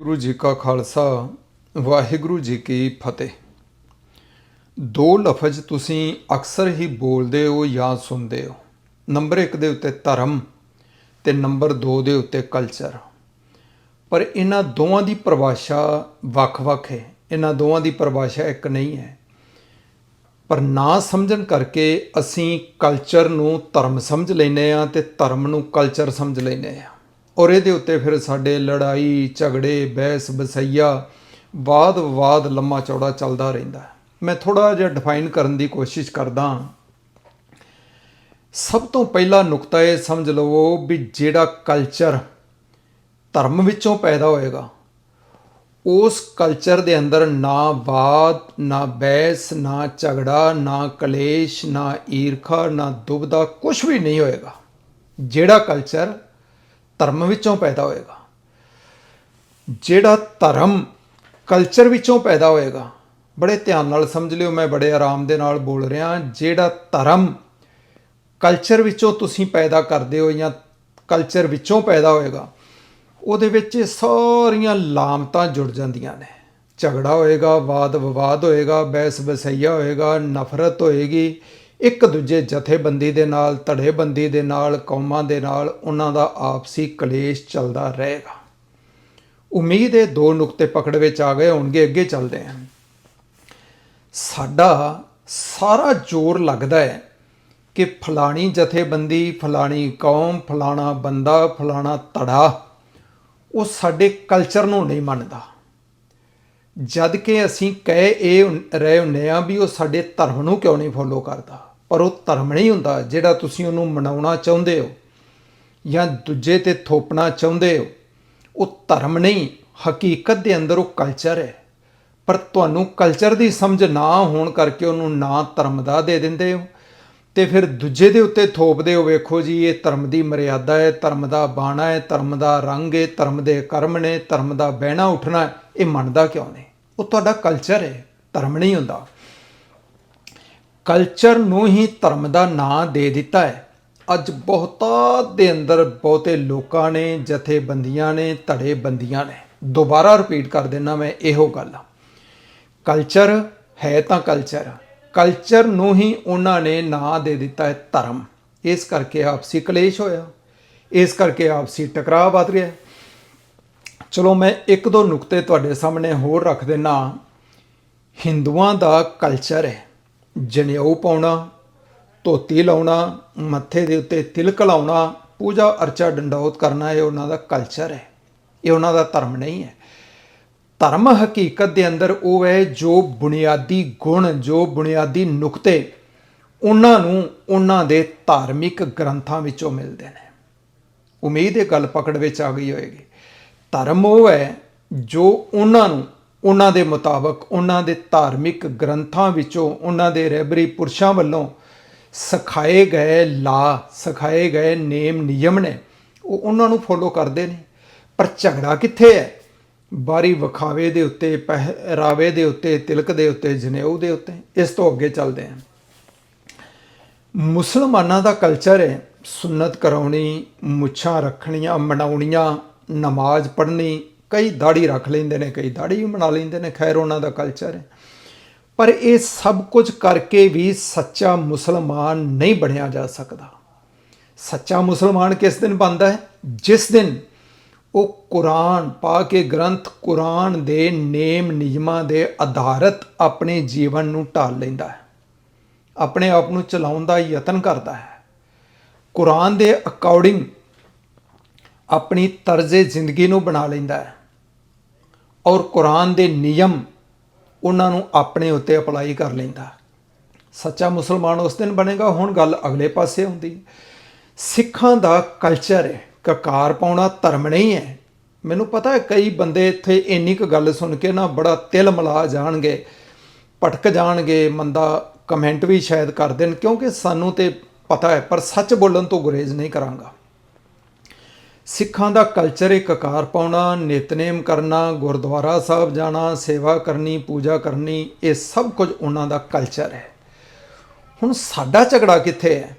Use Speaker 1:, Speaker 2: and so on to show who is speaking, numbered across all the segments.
Speaker 1: ਗੁਰੂ ਜੀ ਕਾ ਖਾਲਸਾ, ਵਾਹਿਗੁਰੂ ਜੀ ਕੀ ਫਤਿਹ। ਦੋ ਲਫ਼ਜ਼ ਤੁਸੀਂ ਅਕਸਰ ਹੀ ਬੋਲਦੇ ਹੋ ਜਾਂ ਸੁਣਦੇ ਹੋ। ਨੰਬਰ 1 ਦੇ ਉੱਤੇ ਧਰਮ ਤੇ ਨੰਬਰ 2 ਦੇ ਉੱਤੇ ਕਲਚਰ ਪਰ ਇਹਨਾਂ ਦੋਵਾਂ ਦੀ ਪਰਿਭਾਸ਼ਾ ਵੱਖ-ਵੱਖ ਹੈ। ਇਹਨਾਂ ਦੋਵਾਂ ਦੀ ਪਰਿਭਾਸ਼ਾ ਇੱਕ ਨਹੀਂ ਹੈ। ਪਰ ਨਾ ਸਮਝਣ ਕਰਕੇ ਅਸੀਂ ਕਲਚਰ ਨੂੰ ਧਰਮ ਸਮਝ ਲੈਨੇ ਆ ਤੇ ਧਰਮ ਨੂੰ ਕਲਚਰ ਸਮਝ ਲੈਨੇ ਆ ਔਰ ਇਹਦੇ ਉੱਤੇ ਫਿਰ ਸਾਡੇ ਲੜਾਈ, ਝਗੜੇ, ਬਹਿਸ ਬਸਈਆ ਵਾਦ ਵਿਵਾਦ ਲੰਮਾ ਚੌੜਾ ਚੱਲਦਾ ਰਹਿੰਦਾ ਮੈਂ ਥੋੜਾ ਜਿਹਾ ਡਿਫਾਈਨ ਕਰਨ ਦੀ ਕੋਸ਼ਿਸ਼ ਕਰਦਾ ਸਭ ਤੋਂ ਪਹਿਲਾ ਨੁਕਤਾ ਇਹ ਸਮਝ ਲਵੋ ਵੀ ਜਿਹੜਾ ਕਲਚਰ ਧਰਮ ਵਿੱਚੋਂ ਪੈਦਾ ਹੋਏਗਾ, ਉਸ ਕਲਚਰ ਦੇ ਅੰਦਰ ਨਾ ਬਾਤ ਨਾ ਬਹਿਸ, ਨਾ ਝਗੜਾ, ਨਾ ਕਲੇਸ਼, ਨਾ ਈਰਖਾ, ਨਾ ਦੁਬਦਾ ਕੁਝ ਵੀ ਨਹੀਂ ਹੋਏਗਾ। ਜਿਹੜਾ ਕਲਚਰ ਧਰਮ ਵਿੱਚੋਂ ਪੈਦਾ ਹੋਏਗਾ। ਜਿਹੜਾ ਧਰਮ ਕਲਚਰ ਵਿੱਚੋਂ ਪੈਦਾ ਹੋਏਗਾ, ਬੜੇ ਧਿਆਨ ਨਾਲ ਸਮਝ ਲਿਓ, ਮੈਂ ਬੜੇ ਆਰਾਮ ਦੇ ਨਾਲ ਬੋਲ ਰਿਹਾ। ਜਿਹੜਾ ਧਰਮ ਕਲਚਰ ਵਿੱਚੋਂ ਤੁਸੀਂ ਪੈਦਾ ਕਰਦੇ ਹੋ ਜਾਂ ਕਲਚਰ ਵਿੱਚੋਂ ਪੈਦਾ ਹੋਏਗਾ, ਉਹਦੇ ਵਿੱਚ ਇਹ ਸਾਰੀਆਂ ਲਾਮਤਾਂ ਜੁੜ ਜਾਂਦੀਆਂ ਨੇ। ਝਗੜਾ ਹੋਏਗਾ ਵਾਦ ਵਿਵਾਦ ਹੋਏਗਾ ਬਹਿਸ ਬਸਈਆ ਹੋਏਗਾ, ਨਫ਼ਰਤ ਹੋਏਗੀ ਇੱਕ ਦੂਜੇ ਜਥੇਬੰਦੀ ਦੇ ਨਾਲ, ਧੜੇਬੰਦੀ ਦੇ ਨਾਲ, ਕੌਮਾਂ ਦੇ ਨਾਲ ਉਹਨਾਂ ਦਾ ਆਪਸੀ ਕਲੇਸ਼ ਚੱਲਦਾ ਰਹੇਗਾ। ਉਮੀਦ ਹੈ ਦੋ ਨੁਕਤੇ ਪਕੜ ਵਿੱਚ ਆ ਗਏ ਹੋਣਗੇ, ਅੱਗੇ ਚੱਲਦੇ ਹਾਂ। ਸਾਡਾ ਸਾਰਾ ਜ਼ੋਰ ਲੱਗਦਾ ਹੈ ਕਿ ਫਲਾਣੀ ਜਥੇਬੰਦੀ, ਫਲਾਣੀ ਕੌਮ, ਫਲਾਣਾ ਬੰਦਾ, ਫਲਾਣਾ ਧੜਾ, ਉਹ ਸਾਡੇ ਕਲਚਰ ਨੂੰ ਨਹੀਂ ਮੰਨਦਾ। ਜਦ ਕਿ ਅਸੀਂ ਕਹਿ ਇਹ ਰਹਿ ਰਹੇ ਹੁੰਨੇ ਆ ਵੀ ਉਹ ਸਾਡੇ ਧਰਮ ਨੂੰ ਕਿਉਂ ਨਹੀਂ ਫੋਲੋ ਕਰਦਾ। ਪਰ ਉਹ ਧਰਮ ਨਹੀਂ ਹੁੰਦਾ ਜਿਹੜਾ ਤੁਸੀਂ ਉਹਨੂੰ ਮਨਾਉਣਾ ਚਾਹੁੰਦੇ ਹੋ ਜਾਂ ਦੂਜੇ ਤੇ ਥੋਪਣਾ ਚਾਹੁੰਦੇ ਹੋ। ਉਹ ਧਰਮ ਨਹੀਂ, ਹਕੀਕਤ ਦੇ ਅੰਦਰ ਉਹ ਕਲਚਰ ਹੈ। ਪਰ ਤੁਹਾਨੂੰ ਕਲਚਰ ਦੀ ਸਮਝ ਨਾ ਹੋਣ ਕਰਕੇ ਉਹਨੂੰ ਨਾ ਧਰਮ ਦਾ ਦੇ ਦਿੰਦੇ ਹੋ। ਤੇ ਫਿਰ ਦੂਜੇ ਦੇ ਉੱਤੇ ਥੋਪਦੇ ਹੋ, ਵੇਖੋ ਜੀ, ਇਹ ਧਰਮ ਦੀ ਮਰਿਆਦਾ ਹੈ, ਧਰਮ ਦਾ ਬਾਣਾ ਹੈ, ਧਰਮ ਦਾ ਰੰਗ ਹੈ, ਧਰਮ ਦੇ ਕਰਮ ਨੇ, ਧਰਮ ਦਾ ਬਹਿਣਾ ਉੱਠਣਾ ਇਹ ਮੰਨਦਾ ਕਿਉਂ ਨਹੀਂ? ਉਹ ਤੁਹਾਡਾ ਕਲਚਰ ਹੈ, ਧਰਮ ਨਹੀਂ ਹੁੰਦਾ। ਕਲਚਰ ਨੂੰ ਹੀ ਧਰਮ ਦਾ ਨਾਂ ਦੇ ਦਿੱਤਾ ਹੈ। ਅੱਜ ਬਹੁਤਾ ਦੇ ਅੰਦਰ ਬਹੁਤੇ ਲੋਕਾਂ ਨੇ, ਜਥੇਬੰਦੀਆਂ ਨੇ ਧੜੇ ਬੰਦੀਆਂ ਨੇ। ਦੁਬਾਰਾ ਰਿਪੀਟ ਕਰ ਦੇਣਾ ਮੈਂ ਇਹੋ ਗੱਲ। ਕਲਚਰ ਹੈ ਤਾਂ ਕਲਚਰ। ਕਲਚਰ ਨੂੰ ਹੀ ਉਹਨਾਂ ਨੇ ਨਾਂ ਦੇ ਦਿੱਤਾ ਹੈ ਧਰਮ। ਇਸ ਕਰਕੇ ਆਪਸੀ ਕਲੇਸ਼ ਹੋਇਆ। ਇਸ ਕਰਕੇ ਆਪਸੀ ਟਕਰਾਅ ਵੱਧ ਰਿਹਾ ਚਲੋ ਮੈਂ ਇੱਕ ਦੋ ਨੁਕਤੇ ਤੁਹਾਡੇ ਸਾਹਮਣੇ ਹੋਰ ਰੱਖ ਦੇਣਾ ਹਿੰਦੂਆਂ ਦਾ ਕਲਚਰ ਹੈ। ਜਨੇਊ ਪਾਉਣਾ, ਧੋਤੀ ਲਾਉਣਾ, ਮੱਥੇ ਦੇ ਉੱਤੇ ਤਿਲਕ ਲਾਉਣਾ, ਪੂਜਾ ਅਰਚਾ ਡੰਡੌਤ ਕਰਨਾ, ਇਹ ਉਹਨਾਂ ਦਾ ਕਲਚਰ ਹੈ। ਇਹ ਉਹਨਾਂ ਦਾ ਧਰਮ ਨਹੀਂ ਹੈ। ਧਰਮ ਹਕੀਕਤ ਦੇ ਅੰਦਰ ਉਹ ਹੈ ਜੋ ਬੁਨਿਆਦੀ ਗੁਣ, ਜੋ ਬੁਨਿਆਦੀ ਨੁਕਤੇ ਉਹਨਾਂ ਨੂੰ ਉਹਨਾਂ ਦੇ ਧਾਰਮਿਕ ਗ੍ਰੰਥਾਂ ਵਿੱਚੋਂ ਮਿਲਦੇ ਨੇ। ਉਮੀਦ ਇਹ ਗੱਲ ਪਕੜ ਵਿੱਚ ਆ ਗਈ ਹੋਏਗੀ। ਧਰਮ ਉਹ ਹੈ ਜੋ ਉਹਨਾਂ ਨੂੰ ਉਹਨਾਂ ਦੇ ਮੁਤਾਬਕ ਉਹਨਾਂ ਦੇ ਧਾਰਮਿਕ ਗ੍ਰੰਥਾਂ ਵਿੱਚੋਂ ਉਹਨਾਂ ਦੇ ਰਹਿਬਰੀ ਪੁਰਸ਼ਾਂ ਵੱਲੋਂ ਸਿਖਾਏ ਗਏ ਲਾ, ਸਿਖਾਏ ਗਏ ਨੇਮ, ਨਿਯਮ ਨੇ, ਉਹ ਉਹਨਾਂ ਨੂੰ ਫੋਲੋ ਕਰਦੇ ਨੇ। ਪਰ ਝਗੜਾ ਕਿੱਥੇ ਹੈ? ਬਾਰੀ ਵਿਖਾਵੇ ਦੇ ਉੱਤੇ, ਪਹਿਰਾਵੇ ਦੇ ਉੱਤੇ, ਤਿਲਕ ਦੇ ਉੱਤੇ, ਜਨੇਊ ਦੇ ਉੱਤੇ। ਇਸ ਤੋਂ ਅੱਗੇ ਚੱਲਦੇ ਹਾਂ। ਮੁਸਲਮਾਨਾਂ ਦਾ ਕਲਚਰ ਹੈ ਸੁਨਨਤ ਕਰਾਉਣੀ, ਮੁੱਛਾਂ ਰੱਖਣੀਆਂ, ਮਨਾਉਣੀਆਂ, ਨਮਾਜ਼ ਪੜ੍ਹਨੀ ਕਈ ਦਾੜੀ ਰੱਖ ਲੈਂਦੇ ਨੇ, ਕਈ ਦਾੜੀ ਵੀ ਬਣਾ ਲੈਂਦੇ ਨੇ, ਖੈਰ ਉਹਨਾਂ ਦਾ ਕਲਚਰ ਹੈ। ਪਰ ਇਹ ਸਭ ਕੁਝ ਕਰਕੇ ਵੀ ਸੱਚਾ ਮੁਸਲਮਾਨ ਨਹੀਂ ਬਣਿਆ ਜਾ ਸਕਦਾ। ਸੱਚਾ ਮੁਸਲਮਾਨ ਕਿਸ ਦਿਨ ਬਣਦਾ ਹੈ? ਜਿਸ ਦਿਨ ਉਹ ਕੁਰਾਨ ਪਾ ਕੇ ਗ੍ਰੰਥ ਕੁਰਾਨ ਦੇ ਨੇਮ ਨਿਯਮਾਂ ਦੇ ਆਧਾਰਤ ਆਪਣੇ ਜੀਵਨ ਨੂੰ ਢਾਲ ਲੈਂਦਾ ਹੈ। ਆਪਣੇ ਆਪ ਨੂੰ ਚਲਾਉਣ ਦਾ ਯਤਨ ਕਰਦਾ ਹੈ। ਕੁਰਾਨ ਦੇ ਅਕੋਰਡਿੰਗ ਆਪਣੀ ਤਰਜ਼ੇ ਜ਼ਿੰਦਗੀ ਨੂੰ ਬਣਾ ਲੈਂਦਾ ਹੈ। ਔਰ ਕੁਰਾਨ ਦੇ ਨਿਯਮ ਉਹਨਾਂ ਨੂੰ ਆਪਣੇ ਉੱਤੇ ਅਪਲਾਈ ਕਰ ਲੈਂਦਾ। ਸੱਚਾ ਮੁਸਲਮਾਨ ਉਸ ਦਿਨ ਬਣੇਗਾ, ਹੁਣ ਗੱਲ ਅਗਲੇ ਪਾਸੇ ਹੁੰਦੀ। ਸਿੱਖਾਂ ਦਾ ਕਲਚਰ ਹੈ, ਕਕਾਰ ਪਾਉਣਾ ਧਰਮ ਨਹੀਂ ਹੈ। ਮੈਨੂੰ ਪਤਾ ਹੈ ਕਈ ਬੰਦੇ ਇੱਥੇ ਇੰਨੀ ਕੁ ਗੱਲ ਸੁਣ ਕੇ ਨਾ ਬੜਾ ਤਿਲ ਮਲਾ ਜਾਣਗੇ, ਭਟਕ ਜਾਣਗੇ, ਮੰਦਾ ਕਮੈਂਟ ਵੀ ਸ਼ਾਇਦ ਕਰ ਦੇਣ, ਕਿਉਂਕਿ ਸਾਨੂੰ ਤੇ ਪਤਾ ਹੈ, ਪਰ ਸੱਚ ਬੋਲਣ ਤੋਂ ਗੁਰੇਜ਼ ਨਹੀਂ ਕਰਾਂਗਾ। ਸਿੱਖਾਂ ਦਾ ਕਲਚਰ ਇੱਕ ਕਕਾਰ ਪਾਉਣਾ, ਨਿਤਨੇਮ ਕਰਨਾ, ਗੁਰਦੁਆਰਾ ਸਾਹਿਬ ਜਾਣਾ, ਸੇਵਾ ਕਰਨੀ, ਪੂਜਾ ਕਰਨੀ, ਇਹ ਸਭ ਕੁਝ ਉਹਨਾਂ ਦਾ ਕਲਚਰ ਹੈ। ਹੁਣ ਸਾਡਾ ਝਗੜਾ ਕਿੱਥੇ ਹੈ?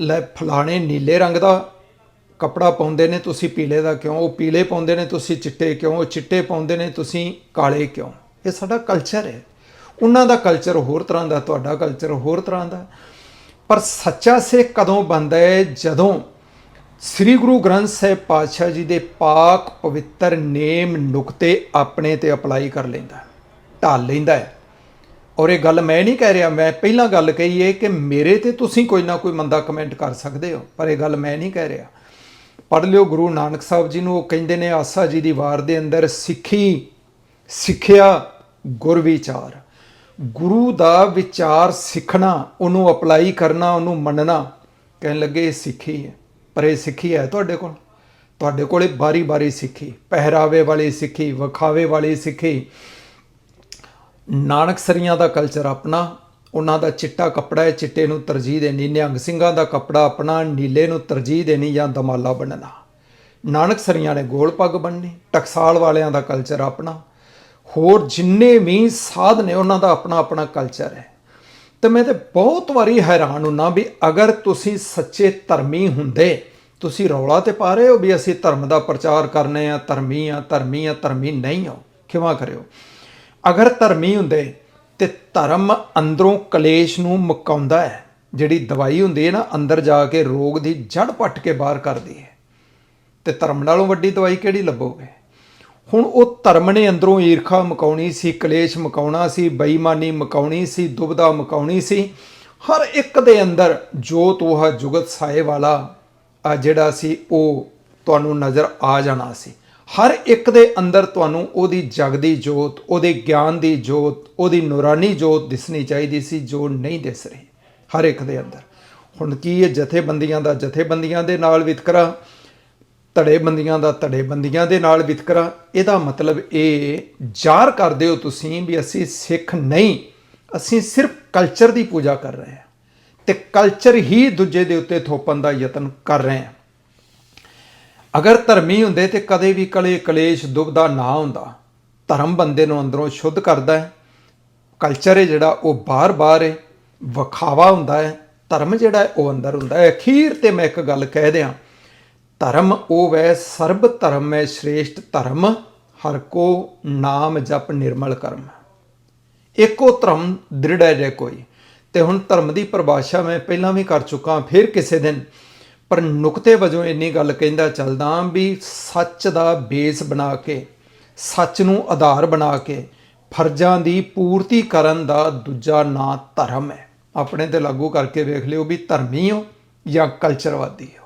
Speaker 1: ਲੈ, ਫਲਾਣੇ ਨੀਲੇ ਰੰਗ ਦਾ ਕਪੜਾ ਪਾਉਂਦੇ ਨੇ ਤੁਸੀਂ ਪੀਲੇ ਦਾ ਕਿਉਂ? ਉਹ ਪੀਲੇ ਪਾਉਂਦੇ ਨੇ ਤੁਸੀਂ ਚਿੱਟੇ ਕਿਉਂ? ਉਹ ਚਿੱਟੇ ਪਾਉਂਦੇ ਨੇ ਤੁਸੀਂ ਕਾਲੇ ਕਿਉਂ? ਇਹ ਸਾਡਾ ਕਲਚਰ ਹੈ। ਉਹਨਾਂ ਦਾ ਕਲਚਰ ਹੋਰ ਤਰ੍ਹਾਂ ਦਾ, ਤੁਹਾਡਾ ਕਲਚਰ ਹੋਰ ਤਰ੍ਹਾਂ ਦਾ। ਪਰ ਸੱਚਾ ਸਿੱਖ ਕਦੋਂ ਬਣਦਾ ਹੈ? ਜਦੋਂ ਸ੍ਰੀ ਗੁਰੂ ਗ੍ਰੰਥ ਸਾਹਿਬ ਪਾਤਸ਼ਾਹ ਜੀ ਦੇ ਪਾਕ ਪਵਿੱਤਰ ਨੇਮ ਨੁਕਤੇ ਆਪਣੇ ਤੇ ਅਪਲਾਈ ਕਰ ਲੈਂਦਾ, ਢਾਲ ਲੈਂਦਾ ਹੈ। ਔਰ ਇਹ ਗੱਲ ਮੈਂ ਨਹੀਂ ਕਹਿ ਰਿਹਾ, ਮੈਂ ਪਹਿਲਾਂ ਗੱਲ ਕਹੀ ਹੈ ਕਿ ਮੇਰੇ ਤੇ ਤੁਸੀਂ ਕੋਈ ਨਾ ਕੋਈ ਮੰਦਾ ਕਮੈਂਟ ਕਰ ਸਕਦੇ ਹੋ, ਪਰ ਇਹ ਗੱਲ ਮੈਂ ਨਹੀਂ ਕਹਿ ਰਿਹਾ। ਪੜ੍ਹ ਲਿਓ, ਗੁਰੂ ਨਾਨਕ ਸਾਹਿਬ ਜੀ ਨੂੰ, ਉਹ ਕਹਿੰਦੇ ਨੇ, ਆਸਾ ਜੀ ਦੀ ਵਾਰ ਦੇ ਅੰਦਰ ਸਿੱਖੀ, ਸਿੱਖਿਆ, ਗੁਰ ਵਿਚਾਰ। ਗੁਰੂ ਦਾ ਵਿਚਾਰ ਸਿੱਖਣਾ, ਉਹਨੂੰ ਅਪਲਾਈ ਕਰਨਾ, ਉਹਨੂੰ ਮੰਨਣਾ, ਕਹਿਣ ਲੱਗੇ ਇਹ ਸਿੱਖੀ ਹੈ। ਪਰ ਇਹ ਸਿੱਖੀ ਹੈ ਤੁਹਾਡੇ ਕੋਲ? ਤੁਹਾਡੇ ਕੋਲੇ ਬਾਰੀ-ਬਾਰੀ ਸਿੱਖੀ, ਪਹਿਰਾਵੇ ਵਾਲੀ ਸਿੱਖੀ, ਵਿਖਾਵੇ ਵਾਲੀ ਸਿੱਖੀ। ਨਾਨਕ ਸਰੀਆਂ ਦਾ ਕਲਚਰ ਆਪਣਾ, ਉਹਨਾਂ ਦਾ ਚਿੱਟਾ ਕੱਪੜਾ ਹੈ, ਚਿੱਟੇ ਨੂੰ ਤਰਜੀਹ ਦੇਣੀ, ਨਿਹੰਗ ਸਿੰਘਾਂ ਦਾ ਕੱਪੜਾ ਆਪਣਾ, ਨੀਲੇ ਨੂੰ ਤਰਜੀਹ ਦੇਣੀ ਜਾਂ ਦਮਾਲਾ ਬੰਨਣਾ। ਨਾਨਕ ਸਰੀਆਂ ਨੇ ਗੋਲ ਪੱਗ ਬੰਨਣੀ ਟਕਸਾਲ ਵਾਲਿਆਂ ਦਾ ਕਲਚਰ ਆਪਣਾ। ਹੋਰ ਜਿੰਨੇ ਵੀ ਸਾਧ ਨੇ, ਉਹਨਾਂ ਦਾ ਆਪਣਾ ਆਪਣਾ ਕਲਚਰ ਹੈ। ਤੇ ਮੈਂ ਤੇ ਬਹੁਤ ਵਾਰੀ ਹੈਰਾਨ ਹੁੰਨਾ ਵੀ ਅਗਰ ਤੁਸੀਂ ਸੱਚੇ ਧਰਮੀ ਹੁੰਦੇ, ਤੁਸੀਂ ਰੌਲਾ ਤੇ ਪਾ ਰਹੇ ਹੋ ਵੀ ਅਸੀਂ ਧਰਮ ਦਾ ਪ੍ਰਚਾਰ ਕਰਨੇ ਆ, ਧਰਮੀ ਆ ਧਰਮੀ ਆ, ਧਰਮੀ ਨਹੀਂ ਹੋ, ਖਿਮਾ ਕਰਿਓ। ਅਗਰ ਧਰਮੀ ਹੁੰਦੇ ਤੇ ਧਰਮ ਅੰਦਰੋਂ ਕਲੇਸ਼ ਨੂੰ ਮੁਕਾਉਂਦਾ ਹੈ, ਜਿਹੜੀ ਦਵਾਈ ਹੁੰਦੀ ਹੈ ਨਾ, ਅੰਦਰ ਜਾ ਕੇ ਰੋਗ ਦੀ ਜੜ ਪੱਟ ਕੇ ਬਾਹਰ ਕਰਦੀ ਹੈ, ਤੇ ਧਰਮ ਨਾਲੋਂ ਵੱਡੀ ਦਵਾਈ ਕਿਹੜੀ ਲੱਭੋਗੇ? ਹੁਣ ਉਹ ਧਰਮ ਨੇ ਅੰਦਰੋਂ ਈਰਖਾ ਮਕਾਉਣੀ ਸੀ, ਕਲੇਸ਼ ਮਕਾਉਣਾ ਸੀ, ਬੇਈਮਾਨੀ ਮਕਾਉਣੀ ਸੀ ਦੁਬਦਾ ਮਕਾਉਣੀ ਸੀ। ਹਰ ਇੱਕ ਦੇ ਅੰਦਰ ਜੋਤ ਉਹ ਜੁਗਤ ਸਾਏ ਵਾਲਾ ਆ ਜਿਹੜਾ ਸੀ, ਉਹ ਤੁਹਾਨੂੰ ਨਜ਼ਰ ਆ ਜਾਣਾ ਸੀ। ਹਰ ਇੱਕ ਦੇ ਅੰਦਰ ਤੁਹਾਨੂੰ ਉਹਦੀ ਜਗਦੀ ਜੋਤ, ਉਹਦੇ ਗਿਆਨ ਦੀ ਜੋਤ, ਉਹਦੀ ਨੂਰਾਨੀ ਜੋਤ ਦਿਸਣੀ ਚਾਹੀਦੀ ਸੀ ਜੋ ਨਹੀਂ ਦਿਸ ਰਹੀ। ਹਰ ਇੱਕ ਦੇ ਅੰਦਰ। ਹੁਣ ਕੀ ਇਹ ਜਥੇਬੰਦੀਆਂ ਦਾ ਜਥੇਬੰਦੀਆਂ ਦੇ ਨਾਲ ਵਿਤਕਰਾ? ਧੜੇਬੰਦੀਆਂ ਦਾ ਧੜੇਬੰਦੀਆਂ ਦੇ ਨਾਲ ਵਿਤਕਰਾ, ਇਹਦਾ ਮਤਲਬ ਇਹ ਜ਼ਾਹਰ ਕਰਦੇ ਹੋ ਤੁਸੀਂ ਵੀ ਅਸੀਂ ਸਿੱਖ ਨਹੀਂ, ਅਸੀਂ ਸਿਰਫ ਕਲਚਰ ਦੀ ਪੂਜਾ ਕਰ ਰਹੇ ਹਾਂ ਤੇ ਕਲਚਰ ਹੀ ਦੂਜੇ ਦੇ ਉੱਤੇ ਥੋਪਣ ਦਾ ਯਤਨ ਕਰ ਰਹੇ ਹਾਂ। ਅਗਰ ਧਰਮੀ ਹੁੰਦੇ ਤੇ ਕਦੇ ਵੀ ਕਲੇ ਕਲੇਸ਼ ਦੁਬਦਾ ਨਾ ਹੁੰਦਾ, ਧਰਮ ਬੰਦੇ ਨੂੰ ਅੰਦਰੋਂ ਸ਼ੁੱਧ ਕਰਦਾ ਹੈ ਕਲਚਰ ਹੈ ਜਿਹੜਾ ਉਹ ਬਾਹਰ-ਬਾਹਰ ਹੈ, ਵਿਖਾਵਾ ਹੁੰਦਾ ਹੈ, ਧਰਮ ਜਿਹੜਾ ਉਹ ਅੰਦਰ ਹੁੰਦਾ ਹੈ। ਅਖੀਰ ਤੇ ਮੈਂ ਇੱਕ ਗੱਲ ਕਹਿ ਦਿਆਂ ਧਰਮ ਉਹ ਵੈ ਸਰਬ ਧਰਮ ਹੈ ਸ਼੍ਰੇਸ਼ਟ ਧਰਮ, ਹਰ ਕੋ ਨਾਮ ਜਪ ਨਿਰਮਲ ਕਰਮ। ਇੱਕੋ ਧਰਮ ਦ੍ਰਿੜ ਹੈ ਜੇ ਕੋਈ। ਤੇ ਹੁਣ ਧਰਮ ਦੀ ਪਰਿਭਾਸ਼ਾ ਮੈਂ ਪਹਿਲਾਂ ਵੀ ਕਰ ਚੁੱਕਾ, ਫਿਰ ਕਿਸੇ ਦਿਨ। ਪਰ ਨੁਕਤੇ ਵਜੋਂ ਇੰਨੀ ਗੱਲ ਕਹਿੰਦਾ ਚੱਲਦਾ ਵੀ ਸੱਚ ਦਾ ਬੇਸ ਬਣਾ ਕੇ, ਸੱਚ ਨੂੰ ਆਧਾਰ ਬਣਾ ਕੇ, ਫਰਜ਼ਾਂ ਦੀ ਪੂਰਤੀ ਕਰਨ ਦਾ ਦੂਜਾ ਨਾਂ ਧਰਮ ਹੈ ਆਪਣੇ ਤੇ ਲਾਗੂ ਕਰਕੇ ਵੇਖ ਲਿਓ ਵੀ ਧਰਮੀ ਹੋ ਜਾਂ ਕਲਚਰਵਾਦੀ ਹੋ